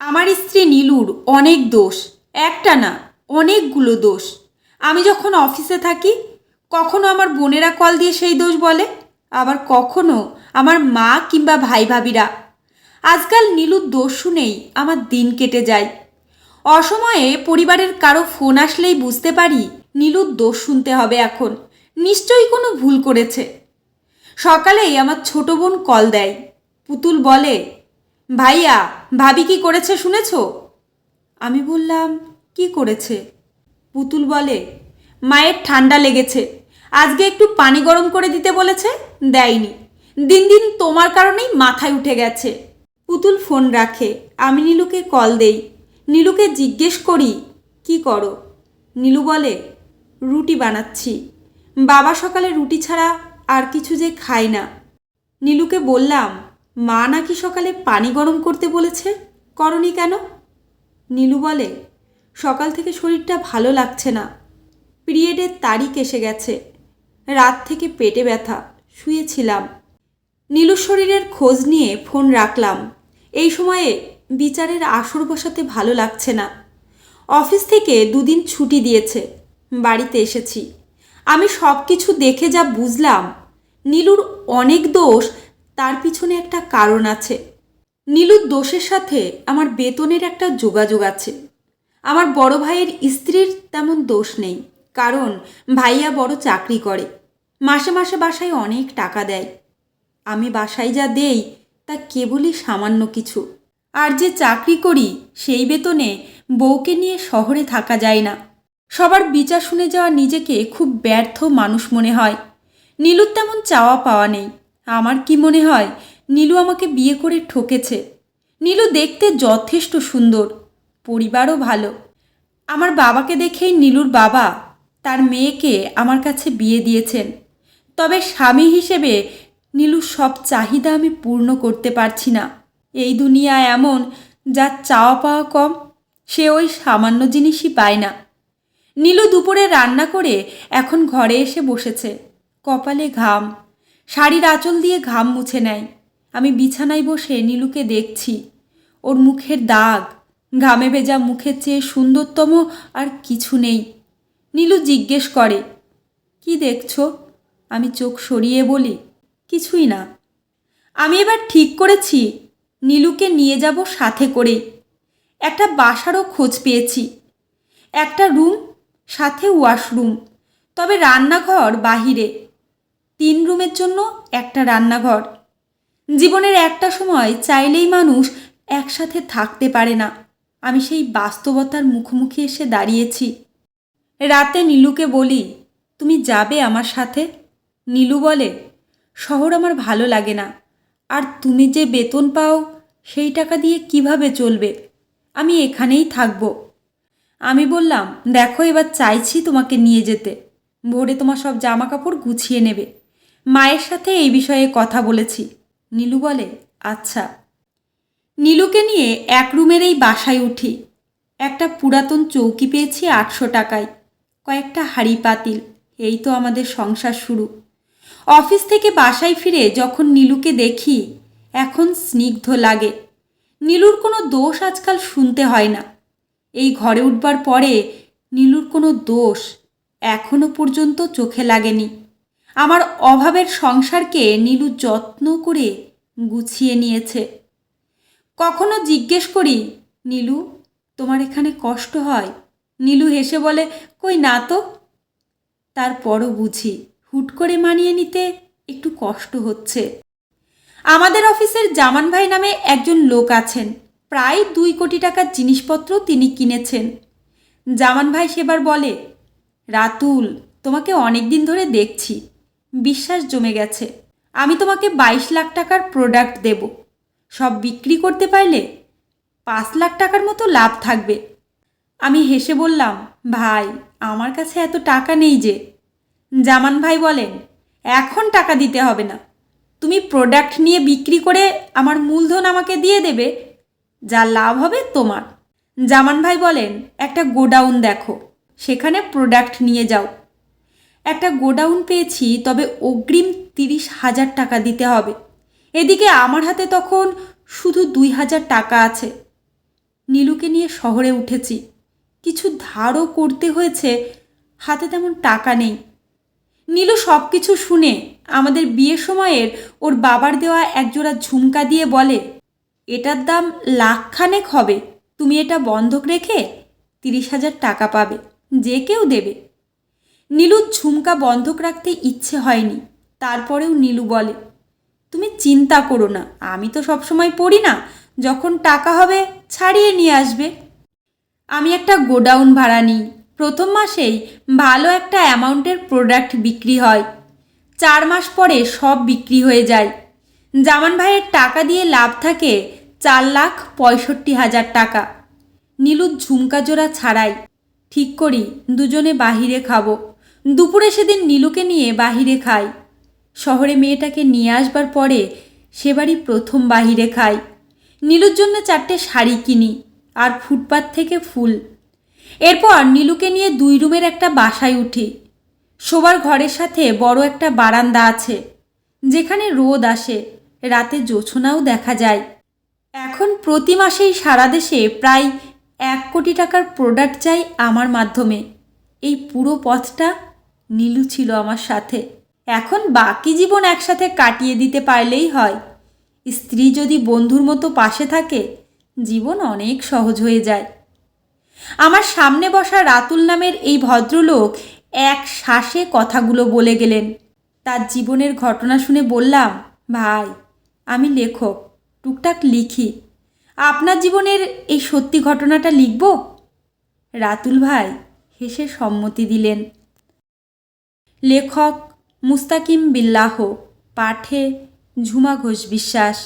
আমার স্ত্রী নীলুর অনেক দোষ, একটা না, অনেকগুলো দোষ। আমি যখন অফিসে থাকি, কখনো আমার বোনেরা কল দিয়ে সেই দোষ বলে, আবার কখনো আমার মা কিংবা ভাই ভাবিরা। আজকাল নীলুর দোষ শুনেই আমার দিন কেটে যায়। অসময়ে পরিবারের কারও ফোন আসলেই বুঝতে পারি নীলুর দোষ শুনতে হবে এখন, নিশ্চয়ই কোনো ভুল করেছে। সকালেই আমার ছোট বোন কল দেয়, পুতুল বলে ভাইয়া, ভাবি কি করেছে শুনেছ? আমি বললাম, কি করেছে? পুতুল বলে, মায়ের ঠান্ডা লেগেছে। আজকে একটু পানি গরম করে দিতে বলেছে, দেয়নি। দিন দিন তোমার কারণেই মাথায় উঠে গেছে। পুতুল ফোন রাখে, আমি নীলুকে কল দেই। নীলুকে জিজ্ঞেস করি, কি করো? নীলু বলে, রুটি বানাচ্ছি। বাবা সকালে রুটি ছাড়া আর কিছু যে খায় না। নীলুকে বললাম মা নাকি সকালে পানি গরম করতে বলেছে? করনি কেন? নীলু বলে, সকাল থেকে শরীরটা ভালো লাগছে না। পিরিয়ডের তারিখ এসে গেছে। রাত থেকে পেটে ব্যথা, শুয়েছিলাম। নীলুর শরীরের খোঁজ নিয়ে ফোন রাখলাম। এই সময়ে বিচারের আসর বসাতে ভালো লাগছে না। অফিস থেকে দুদিন ছুটি দিয়েছে, বাড়িতে এসেছি। আমি সব কিছু দেখে যা বুঝলাম, নীলুর অনেক দোষ তার পিছনে একটা কারণ আছে। নীলুর দোষের সাথে আমার বেতনের একটা যোগাযোগ আছে। আমার বড় ভাইয়ের স্ত্রীর তেমন দোষ নেই, কারণ ভাইয়া বড় চাকরি করে। মাসে মাসে বাসায় অনেক টাকা দেয়। আমি বাসায় যা দেই, তা কেবলই সামান্য কিছু। আর যে চাকরি করি, সেই বেতনে বউকে নিয়ে শহরে থাকা যায় না। সবার বিচার শুনে যাওয়া নিজেকে খুব ব্যর্থ মানুষ মনে হয়। নীলুর তেমন চাওয়া পাওয়া নেই। আমার কি মনে হয়? নীলু আমাকে বিয়ে করে ঠকেছে। নীলু দেখতে যথেষ্ট সুন্দর, পরিবারও ভালো। আমার বাবাকে দেখেই নীলুর বাবা তার মেয়েকে আমার কাছে বিয়ে দিয়েছেন। তবে স্বামী হিসেবে নীলুর সব চাহিদা আমি পূর্ণ করতে পারছি না। এই দুনিয়া এমন যার চাওয়া পাওয়া কম, সে ওই সামান্য জিনিসই পায় না। নীলু দুপুরে রান্না করে এখন ঘরে এসে বসেছে। কপালে ঘাম শাড়ির আঁচল দিয়ে ঘাম মুছে নেয়। আমি বিছানায় বসে নীলুকে দেখছি। ওর মুখের দাগ, ঘামে ভেজা মুখের চেয়ে সুন্দরতম আর কিছু নেই। নীলু জিজ্ঞেস করে, কি দেখছ? আমি চোখ সরিয়ে বলি, কিছুই না। আমি এবার ঠিক করেছি, নীলুকে নিয়ে যাব সাথে করেই। একটা বাসারও খোঁজ পেয়েছি। একটা রুম, সাথে ওয়াশরুম। তবে রান্নাঘর বাহিরে। তিন রুমের জন্য একটা রান্নাঘর। জীবনের একটা সময় চাইলেই মানুষ একসাথে থাকতে পারে না। আমি সেই বাস্তবতার মুখোমুখি এসে দাঁড়িয়েছি। রাতে নীলুকে বলি, তুমি যাবে আমার সাথে? নীলু বলে, শহর আমার ভালো লাগে না। আর তুমি যে বেতন পাও, সেই টাকা দিয়ে কীভাবে চলবে? আমি এখানেই থাকব। আমি বললাম, দেখো এবার চাইছি তোমাকে নিয়ে যেতে। ভোরে তোমার সব জামা কাপড় গুছিয়ে নেবে। মায়ের সাথে এই বিষয়ে কথা বলেছি। নীলু বলে আচ্ছা। নীলুকে নিয়ে এক রুমের এই বাসায় উঠি। একটা পুরাতন চৌকি পেয়েছি আটশো টাকায়। কয়েকটা হাড়ি পাতিল, এই তো আমাদের সংসার শুরু। অফিস থেকে বাসায় ফিরে যখন নীলুকে দেখি, এখন স্নিগ্ধ লাগে। নীলুর কোনো দোষ আজকাল শুনতে হয় না। এই ঘরে উঠবার পরে নীলুর কোনো দোষ এখনও পর্যন্ত চোখে লাগেনি। আমার অভাবের সংসারকে নীলু যত্ন করে গুছিয়ে নিয়েছে। কখনো জিজ্ঞেস করি, নীলু, তোমার এখানে কষ্ট হয়? নীলু হেসে বলে, কই না তো? তারপরও বুঝি, হুট করে মানিয়ে নিতে একটু কষ্ট হচ্ছে। আমাদের অফিসের জামান ভাই নামে একজন লোক আছেন। প্রায় দুই কোটি টাকার জিনিসপত্র তিনি কিনেছেন। জামান ভাই সেবার বলে, রাতুল, তোমাকে অনেক দিন ধরে দেখছি। বিশ্বাস জমে গেছে। আমি তোমাকে বাইশ লাখ টাকার প্রোডাক্ট দেব। সব বিক্রি করতে পারলে পাঁচ লাখ টাকার মতো লাভ থাকবে। আমি হেসে বললাম, ভাই, আমার কাছে এত টাকা নেই যে। জামান ভাই বলেন, এখন টাকা দিতে হবে না। তুমি প্রোডাক্ট নিয়ে বিক্রি করে আমার মূলধন আমাকে দিয়ে দেবে। যা লাভ হবে তোমার। জামান ভাই বলেন, একটা গোডাউন দেখো। সেখানে প্রোডাক্ট নিয়ে যাও। একটা গোডাউন পেয়েছি, তবে অগ্রিম তিরিশ হাজার টাকা দিতে হবে। এদিকে আমার হাতে তখন শুধু দুই হাজার টাকা আছে। নীলুকে নিয়ে শহরে উঠেছি। কিছু ধারও করতে হয়েছে, হাতে তেমন টাকা নেই। নীলু সব কিছু শুনে আমাদের বিয়ের সময়ের ওর বাবার দেওয়া একজোড়া ঝুমকা দিয়ে বলে, এটার দাম লাখখানেক হবে। তুমি এটা বন্ধক রেখে তিরিশ হাজার টাকা পাবে, যে কেউ দেবে। নীলুর ঝুমকা বন্ধক রাখতে ইচ্ছে হয়নি। তারপরেও নীলু বলে, তুমি চিন্তা করো না, আমি তো সবসময় পড়ি না, যখন টাকা হবে ছাড়িয়ে নিয়ে আসবে। আমি একটা গোডাউন ভাড়া নিই। প্রথম মাসেই ভালো একটা অ্যামাউন্টের প্রোডাক্ট বিক্রি হয়। চার মাস পরে সব বিক্রি হয়ে যায়। জামান ভাইয়ের টাকা দিয়ে লাভ থাকে চার লাখ পঁয়ষট্টি হাজার টাকা। নীলুর ঝুমকা জোড়া ছাড়াই, ঠিক করি, দুজনে বাহিরে খাব। দুপুরে সেদিন নীলুকে নিয়ে বাহিরে খাই। শহরে মেয়েটাকে নিয়ে আসবার পরে সে বাড়ি প্রথম বাহিরে খাই। নীলুর জন্য চারটে শাড়ি কিনি আর ফুটপাত থেকে ফুল। এরপর নীলুকে নিয়ে দুই রুমের একটা বাসায় উঠি। শোবার ঘরের সাথে বড় একটা বারান্দা আছে, যেখানে রোদ আসে, রাতে জোছনাও দেখা যায়। এখন প্রতি মাসেই সারা দেশে প্রায় এক কোটি টাকার প্রোডাক্ট চাই আমার মাধ্যমে। এই পুরো পথটা নীলু ছিল আমার সাথে। এখন বাকি জীবন একসাথে কাটিয়ে দিতে পারলেই হয়। স্ত্রী যদি বন্ধুর মতো পাশে থাকে, জীবন অনেক সহজ হয়ে যায়। আমার সামনে বসা রাতুল নামের এই ভদ্রলোক এক শ্বাসে কথাগুলো বলে গেলেন। তার জীবনের ঘটনা শুনে বললাম, ভাই, আমি লেখক, টুকটাক লিখি। আপনার জীবনের এই সত্যি ঘটনাটা লিখব? রাতুল ভাই হেসে সম্মতি দিলেন। লেখক মুস্তাকিম বিল্লাহ পাঠে ঝুমা ঘোষ বিশ্বাস।